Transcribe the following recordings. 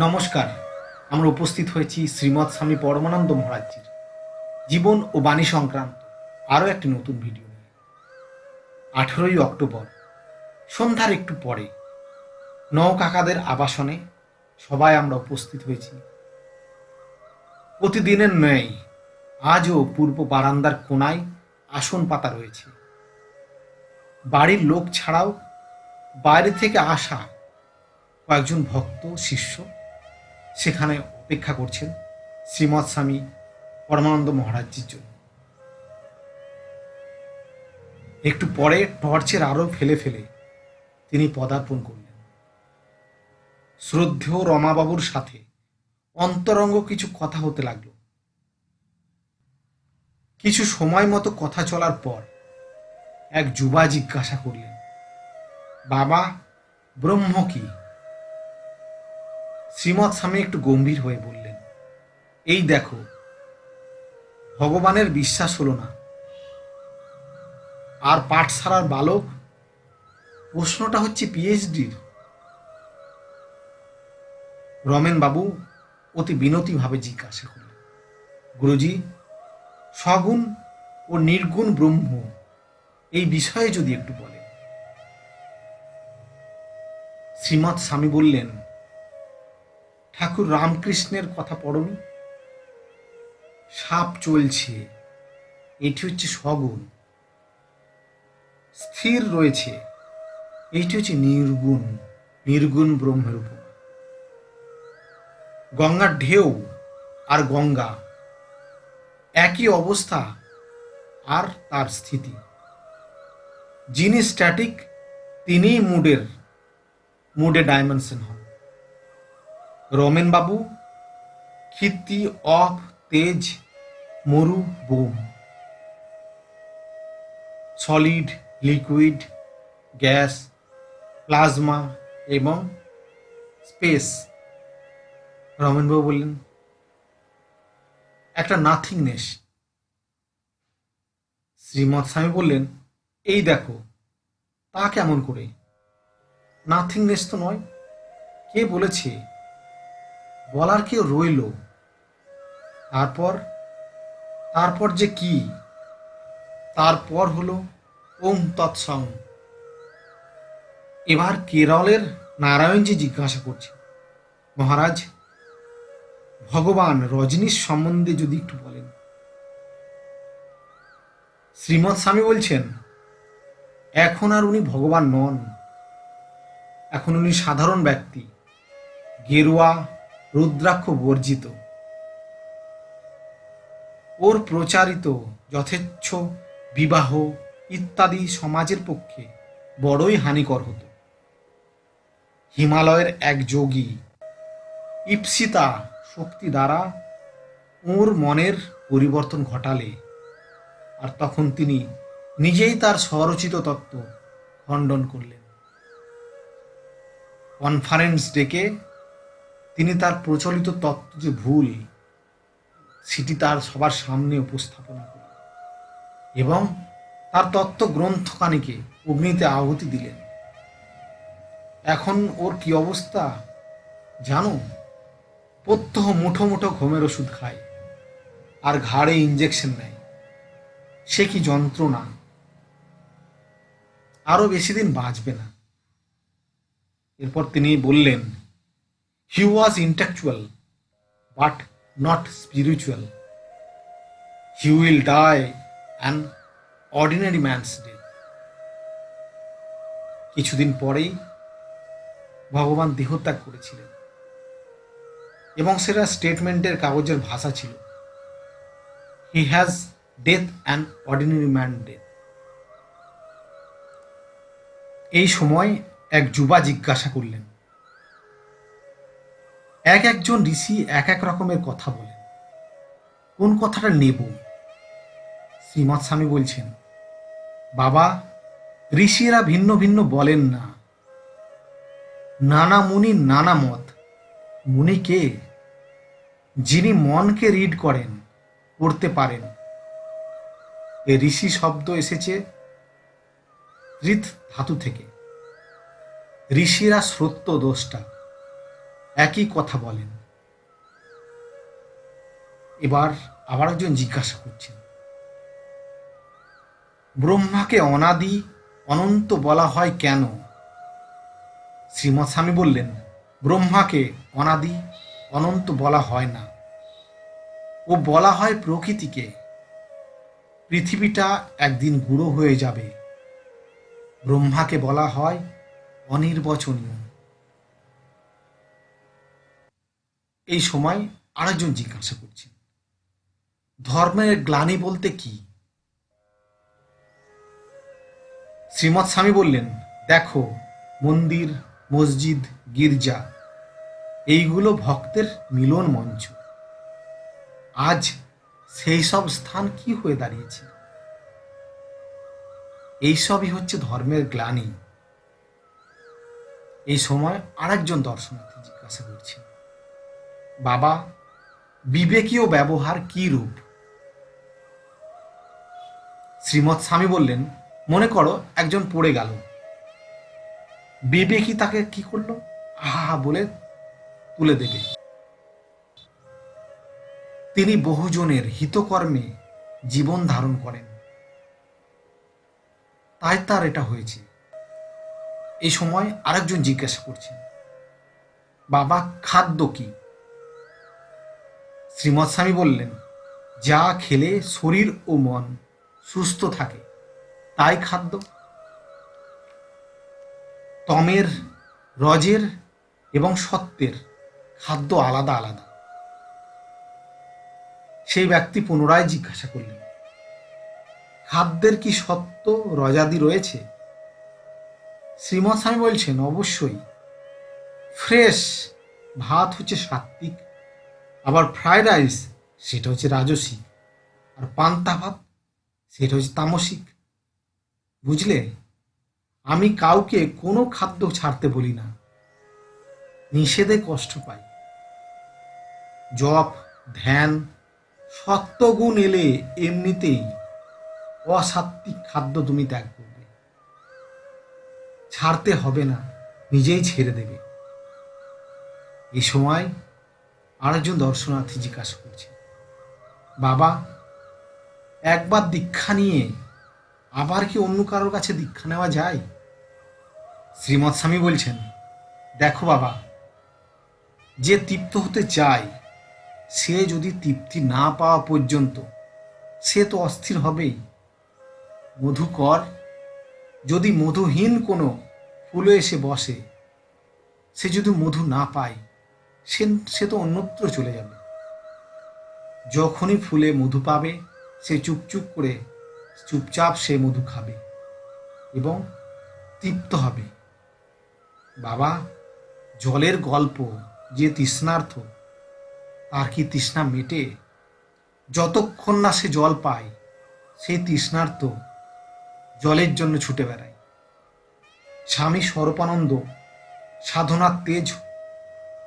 নমস্কার। আমরা উপস্থিত হয়েছি শ্রীমৎ স্বামী পরমানন্দ মহারাজজির জীবন ও বাণী সংক্রান্ত আরও একটি নতুন ভিডিও নিয়ে। আঠেরোই অক্টোবর, সন্ধ্যার একটু পরে নৌ কাকাদের আবাসনে সবাই আমরা উপস্থিত হয়েছি। প্রতিদিনের ন্যায় আজও পূর্ব বারান্দার কোনায় আসন পাতা রয়েছে। বাড়ির লোক ছাড়াও বাইরে থেকে আসা কয়েকজন ভক্ত, শিষ্য সেখানে অপেক্ষা করছেন শ্রীমৎ স্বামী পরমানন্দ মহারাজজির জন্য। একটু পরে টর্চের আলো ফেলে ফেলে তিনি পদার্পণ করলেন। শ্রদ্ধেয় রমাবাবুর সাথে অন্তরঙ্গ কিছু কথা হতে লাগল। কিছু সময় মতো কথা চলার পর এক যুবা জিজ্ঞাসা করলেন, বাবা, ব্রহ্ম কি? শ্রীমৎ স্বামী একটু গম্ভীর হয়ে বললেন, এই দেখো, ভগবানের বিশ্বাস হলো না। আর পাঠশালার বালক, প্রশ্নটা হচ্ছে পিএইচডির রমেন বাবু অতি বিনতিভাবে জিজ্ঞাসা করলেন, গুরুজি, সগুণ ও নির্গুণ ব্রহ্ম, এই বিষয়ে যদি একটু বলেন? শ্রীমৎ স্বামী বললেন ঠাকুর রামকৃষ্ণের কথা পড়নি। সাপ চলছে, এটি হচ্ছে সগুণ। স্থির রয়েছে এইটি হচ্ছে নির্গুণ নির্গুণ ব্রহ্মের উপর। গঙ্গার ঢেউ আর গঙ্গা, একই অবস্থা আর তার স্থিতি। যিনি স্ট্যাটিক তিনিই মুডের মুডে ডাইমেনশন হন। রমেন বাবু, ক্ষিতি অফ তেজ মরু বোম। সলিড, লিকুইড, গ্যাস, প্লাজমা এবং স্পেস। রমেনবাবু বললেন, একটা নাথিংনেস। শ্রীমৎ স্বামী বললেন, এই দেখো, তা কেমন করে? নাথিংনেস তো নয়, কে বলেছে? বলার কেউ রইল? তারপর? তারপর যে কি? তারপর হলো ওম তৎসং। এবার কেরলের নারায়ণজি জিজ্ঞাসা করছে, মহারাজ, ভগবান রজনীর সম্বন্ধে যদি একটু বলেন। শ্রীমৎ স্বামী বলছেন, এখন আর উনি ভগবান নন। এখন উনি সাধারণ ব্যক্তি। গেরুয়া রুদ্রাক্ষ বর্জিত। ওর প্রচারিত যথেচ্ছ বিবাহ ইত্যাদি সমাজের পক্ষে বড়ই হানিকর হতো। হিমালয়ের এক যোগী, ইপসিতা শক্তি দ্বারা ওর মনের পরিবর্তন ঘটালে আর তখন তিনি নিজেই তার স্বরচিত তত্ত্ব খণ্ডন করলেন। কনফারেন্স ডেকে তিনি তার প্রচলিত তত্ত্ব যে ভুল, সেটি তার সবার সামনে উপস্থাপনা করলেন এবং তার তত্ত্ব গ্রন্থখানিকে অগ্নিতে আহুতি দিলেন। এখন ওর কি অবস্থা জানো? প্রত্যহ মুঠো মুঠো ঘুমের ওষুধ খায় আর ঘাড়ে ইঞ্জেকশন নেয়। সে কি যন্ত্রণা? আরও বেশি দিন বাঁচবে না। এরপর তিনি বললেন he was intellectual but not spiritual he will die an ordinary man's day কিছুদিন পরেই ভগবান দেহত্যাগ করেছিলেন। এবং সেটা স্টেটমেন্টের কাগজের ভাষা ছিল। He has death and ordinary man death এই সময় এক যুবা জিজ্ঞাসা করলেন এক একজন ঋষি এক এক রকমের কথা বলেন। কোন কথাটা নেব? শ্রীমৎ স্বামী বলছেন, বাবা, ঋষিরা ভিন্ন ভিন্ন বলেন না। নানা মুনি নানা মত। মুনি কে? যিনি মনকে রিড করেন, পড়তে পারেন। এ ঋষি শব্দ এসেছে ঋত ধাতু থেকে। ঋষিরা সত্য দোষটা। একই কথা বলেন। এবার আবার একজন জিজ্ঞাসা করছেন, ব্রহ্মাকে অনাদি অনন্ত বলা হয় কেন? শ্রীমৎ স্বামী বললেন, ব্রহ্মাকে অনাদি অনন্ত বলা হয় না। ও বলা হয় প্রকৃতিকে। পৃথিবীটা একদিন গুঁড়ো হয়ে যাবে। ব্রহ্মাকে বলা হয় অনির্বচনীয়। এই সময় আরেকজন জিজ্ঞাসা করছেন, ধর্মের গ্লানি বলতে কি? শ্রীমৎ স্বামী বললেন, দেখো, মন্দির, মসজিদ, গির্জা, এইগুলো ভক্তের মিলন মঞ্চ। আজ সেই সব স্থান কি হয়ে দাঁড়িয়েছে? এইসবই হচ্ছে ধর্মের গ্লানি। এই সময় আরেকজন দর্শনার্থী জিজ্ঞাসা করছে বাবা, বিবেকীয় ব্যবহার কি রূপ? শ্রীমৎ স্বামী বললেন, মনে করো একজন পড়ে গেল। বিবেকী তাকে কি করল? আহা বলে তুলে দেবে। তিনি বহুজনের হিতকর্মে জীবন ধারণ করেন। তাই তার এটা হয়েছে। এই সময় আরেকজন জিজ্ঞাসা করছেন বাবা, খাদ্য কি? শ্রীমৎ স্বামী বললেন, যা খেলে শরীর ও মন সুস্থ থাকে, তাই খাদ্য। তমের, রজের এবং সত্যের খাদ্য আলাদা আলাদা। সেই ব্যক্তি পুনরায় জিজ্ঞাসা করলেন, খাদ্যের কি সত্য রজাদি রয়েছে? শ্রীমৎ স্বামী বলছেন, অবশ্যই। ফ্রেশ ভাত হচ্ছে সাত্বিক আবার ফ্রায়েড রাইস সেটা হচ্ছে রাজসিক আর পান্তা ভাত, সেটা হচ্ছে তামসিক। বুঝলে? আমি কাউকে কোনো খাদ্য ছাড়তে বলি না। নিষেধে কষ্ট পাই। জপ, ধ্যান, সত্যগুণ এলে এমনিতেই অসাত্বিক খাদ্য তুমি ত্যাগ করবে। ছাড়তে হবে না, নিজেই ছেড়ে দেবে। এই সময় আরেকজন দর্শনার্থী জিজ্ঞাসা করছে, বাবা, একবার দীক্ষা নিয়ে আবার কি অন্য কারোর কাছে দীক্ষা নেওয়া যায়? শ্রীমৎ স্বামী বলছেন, দেখো বাবা, যে তৃপ্ত হতে চায়, সে যদি তৃপ্তি না পাওয়া পর্যন্ত সে তো অস্থির হবেই। মধুকর, যদি মধুহীন কোনো ফুলে এসে বসে, সে যদি মধু না পায় সে সে তো অন্যত্র চলে যাবে। যখনই ফুলে মধু পাবে, সে চুপচুপ করে, চুপচাপ সে মধু খাবে এবং তৃপ্ত হবে। বাবা, জলের গল্প যে তৃষ্ণার্থ, তার কি তৃষ্ণা মেটে? যতক্ষণ না সে জল পায়, সেই তৃষ্ণার্থ জলের জন্য ছুটে বেড়ায়। স্বামী স্বরূপানন্দ সাধনার তেজ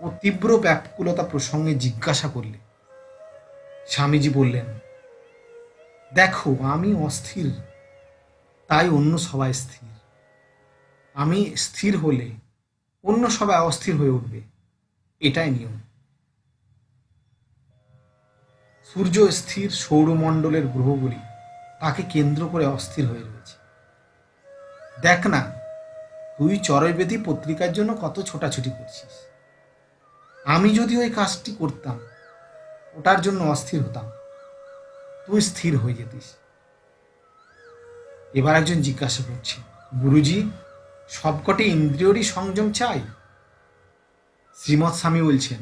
ও তীব্র ব্যাকুলতা প্রসঙ্গে জিজ্ঞাসা করলে। স্বামীজি বললেন, দেখো, আমি অস্থির, তাই অন্য সবাই স্থির। আমি স্থির হলে অন্য সবাই অস্থির হয়ে উঠবে, এটাই নিয়ম। সূর্য স্থির সৌরমণ্ডলের গ্রহগুলি তাকে কেন্দ্র করে অস্থির হয়ে রয়েছে। দেখ না, তুই চরৈবেদী পত্রিকার জন্য কত ছোটাছুটি করছিস। আমি যদি ওই কাজটি করতাম, ওটার জন্য অস্থির হতাম। তুই স্থির হয়ে যেতিস। এবার একজন জিজ্ঞাসা করছে, গুরুজি, সবকটি ইন্দ্রিয়রই সংযম চাই? শ্রীমৎ স্বামী বলছেন,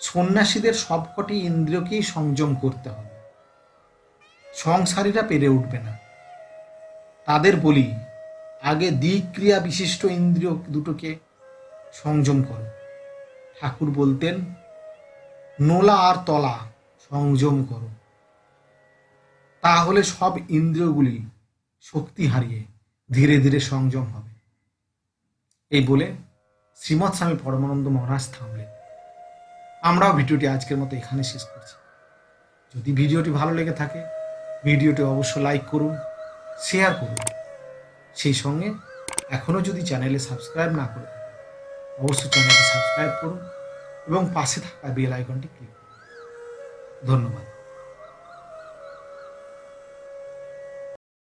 সন্ন্যাসীদের সবকটি ইন্দ্রিয়কেই সংযম করতে হবে। সংসারীরা পেরে উঠবে না। তাদের বলি, আগে দিক ক্রিয়া বিশিষ্ট ইন্দ্রিয় দুটোকে সংযম করো। ঠাকুর বলতেন, নোলা আর তলা, সংযম করো। তাহলে সব ইন্দ্রিয়গুলি শক্তি হারিয়ে ধীরে ধীরে সংযম হবে। এই বলে শ্রীমৎ স্বামী পরমানন্দ মহারাজ থামলেন। আমরাও ভিডিওটি আজকের মতো এখানে শেষ করছি। যদি ভিডিওটি ভালো লেগে থাকে, ভিডিওটি অবশ্য লাইক করুন, শেয়ার করুন। সেই সঙ্গে এখনও যদি চ্যানেলে সাবস্ক্রাইব না করে অবশ্যই চ্যানেলটি সাবস্ক্রাইব করুন এবং পাশে থাকা বেল আইকনটি ক্লিক করুন। ধন্যবাদ।